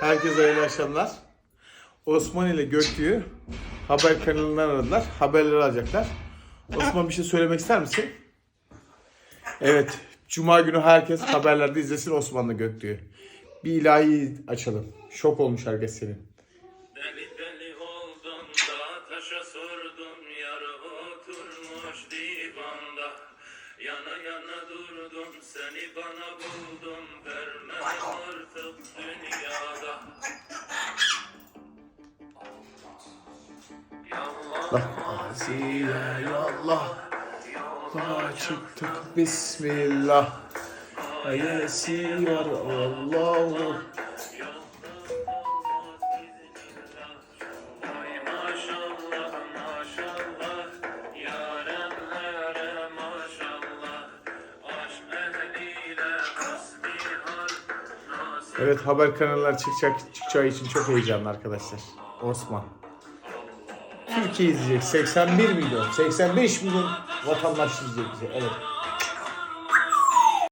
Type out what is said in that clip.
Herkese hayırlı akşamlar. Osman ile Göktü'yü haber kanalından aradılar. Haberleri alacaklar. Osman bir şey söylemek ister misin? Evet. Cuma günü herkes haberlerde izlesin Osman'la Göktü'yü. Bir ilahi açalım. Şok olmuş herkes senin. Deli deli oldum da taşa sordum yar oturmuş divanda Yana yana durdum seni bana buldum vermem artık dünyada Yallah Zile yallah. Allah çıktık bismillah. Ayesiyor Allahu. Evet haber kanallar çıkacak çıkacağı için çok heyecanlı arkadaşlar. Osman. Türkiye izleyecek 81 milyon, 85 milyon vatandaş izleyecek bizi. Evet.